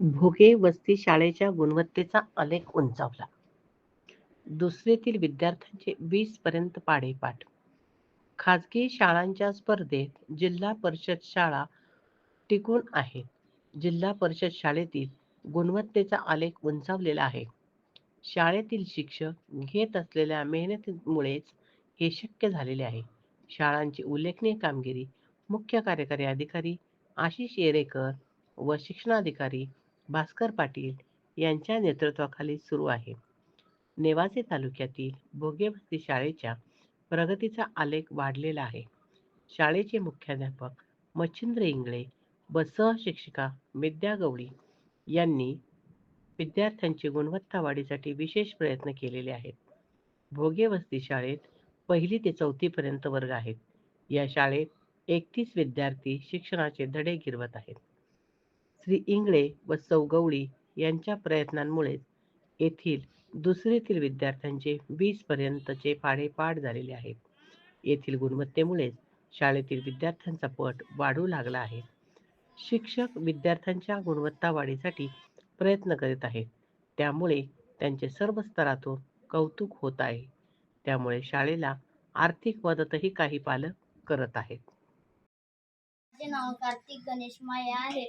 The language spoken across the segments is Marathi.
भोगे वस्ती शाळेच्या गुणवत्तेचा आलेख उंचावला. दुसरीतील विद्यार्थ्यांचे वीस पर्यंत पाढेपाठ. खाजगी शाळांच्या स्पर्धेत जिल्हा परिषद शाळा टिकून आहेत. जिल्हा परिषद शाळेतील गुणवत्तेचा आलेख उंचावलेला आहे. शाळेतील शिक्षक घेत असलेल्या मेहनतीमुळेच हे शक्य झालेले आहे. शाळांची उल्लेखनीय कामगिरी मुख्य कार्यकारी अधिकारी आशिष येरेकर व शिक्षणाधिकारी भास्कर पाटील यांच्या नेतृत्वाखाली सुरू आहे. नेवासे तालुक्यातील भोगेवस्ती शाळेच्या प्रगतीचा आलेख वाढलेला आहे. शाळेचे मुख्याध्यापक मच्छिंद्र इंगळे व सहशिक्षिका विद्या गवळी यांनी विद्यार्थ्यांची गुणवत्ता वाढीसाठी विशेष प्रयत्न केलेले आहेत. भोगेवस्ती शाळेत पहिली ते चौथीपर्यंत वर्ग आहेत. या शाळेत एकतीस विद्यार्थी शिक्षणाचे धडे गिरवत आहेत. श्री इंगळे व चौगवळी यांच्या प्रयत्नांमुळेच येथील दुसरीतील विद्यार्थ्यांचे वीस पर्यंतचे पाढेपाठ झालेले आहेत. येथील गुणवत्तेमुळेच शाळेतील विद्यार्थ्यांचा पट वाढू लागला आहे. शिक्षक विद्यार्थ्यांच्या गुणवत्ता वाढीसाठी प्रयत्न करीत आहेत. त्यामुळे त्यांचे सर्व स्तरातून कौतुक होत आहे. त्यामुळे शाळेला आर्थिक मदतही काही पालक करत आहेत. माझे नाव कार्तिक गणेश माया आहे.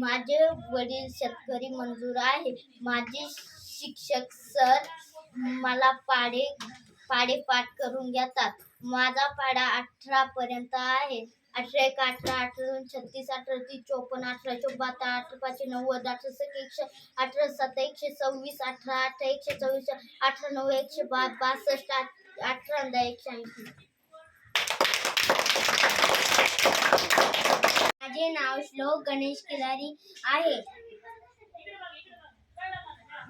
माझे वडील शेतकरी मंजूर आहे. माझे शिक्षक सर मला पाडे पाडेपाठ करून घेतात. माझा पाडा अठरा पर्यंत आहे. अठरा एक अठरा अठरा दोन छत्तीस अठरा तीस चोपन्न अठरा चौबहात्तर अठरा पाचशे नव्वद अठरा सत्तर एकशे अठरा सत्तर एकशे सव्वीस अठरा अठरा एकशे चोवीस अठरा नऊ एकशे बा बासष्ट अठरा एकशे ऐंशी. माझे नाव श्लोक गणेश किलारी आहे.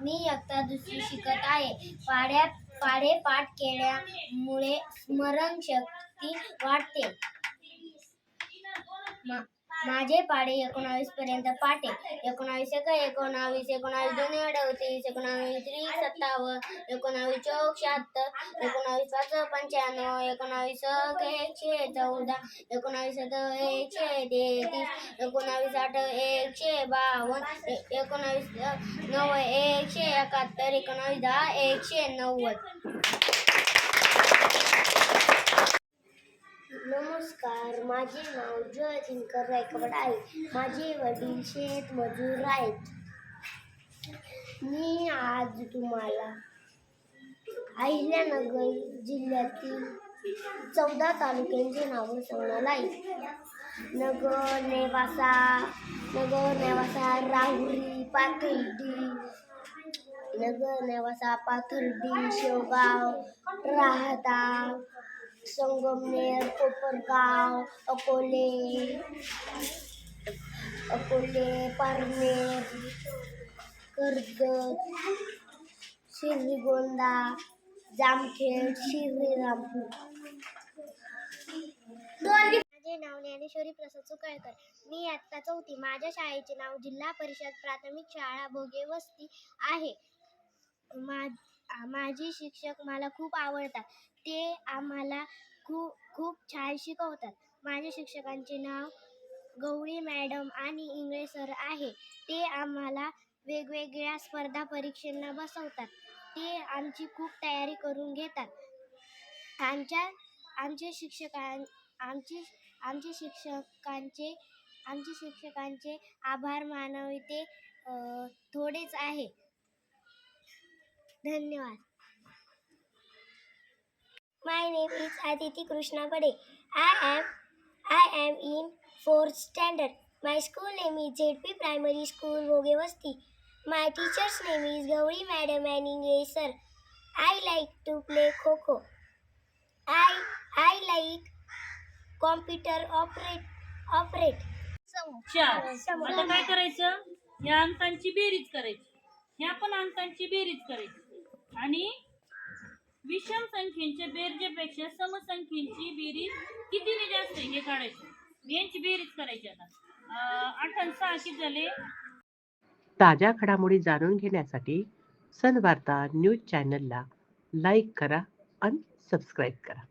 मी इयत्ता दुसरी शिकत आहे. पाड्या पाढे पाठ केल्यामुळे स्मरणशक्ती वाढते. मा- माझे पाडे एकोणावीस पर्यंत पाटे. एकोणावीस एक एकोणावीस एकोणावीस दोन अडतीस एकोणावीस त्रीस सत्तावन्न एकोणावीस चौक शहात्तर एकोणावीस पाच पंच्याण्णव एकोणावीस एक एकशे चौदा एकोणावीस एकशे तेहतीस एकोणावीस आठ एकशे बावन्न एकोणावीस नऊ एकशे एकाहत्तर एकोणावीस दहा एकशे नव्वद. नमस्कार माझे नाव जय दिनकर रायकवाड आहे. माझे वडील शेत मजूर आहेत. मी आज तुम्हाला अहिल्यानगर जिल्ह्यातील चौदा तालुक्यांची नावं सांगणार आहे. नगर नेवासा नगर नेवासा राहुरी पाथर्डी नगर नेवासा पाथर्डी शेवगाव राहता संगमनेर कोपरगाव अकोले अकोले पारनेर कर्जत श्रीगोंदा जामखेड श्रीरामपूर. माझे नाव ज्ञानेश्वरी प्रसाद सुकळकर. मी आत्ता चौथी. माझ्या शाळेचे नाव जिल्हा परिषद प्राथमिक शाळा भोगे वस्ती आहे. मा माझे शिक्षक मला खूप आवडतात. ते आम्हाला खूप खूप छान शिकवतात. माझ्या शिक्षकांचे नाव गौरी मॅडम आणि इंगळे सर आहे. ते आम्हाला वेगवेगळ्या स्पर्धा परीक्षांना बसवतात. ते आमची खूप तयारी करून घेतात. आमच्या आमचे शिक्षकां आमचे आमचे शिक्षकांचे आमचे शिक्षकांचे आभार मानवते थोडेच आहे. धन्यवाद. My name is Aditi Krishna Bade I am I am in fourth standard my school name is Z P primary school Bhoge वस्ती my teacher's name is Gawali madam and Inge sir I like to play kho kho I I like computer operate operate आता काय करायचं? या अंकांची बेरीज करायची. या पण अंकांची बेरीज करायची. आणि विषम संख्येच्या बेरजेपेक्षा समसंख्येची बेरीज कितीने जास्त आहे हे काढायचं. यांची बेरीज करायची आता. आठ आणि सहा किती झाले? ताज्या घडामोडी जाणून घेण्यासाठी सनवार्ता न्यूज चॅनलला लाईक करा आणि सबस्क्राईब करा.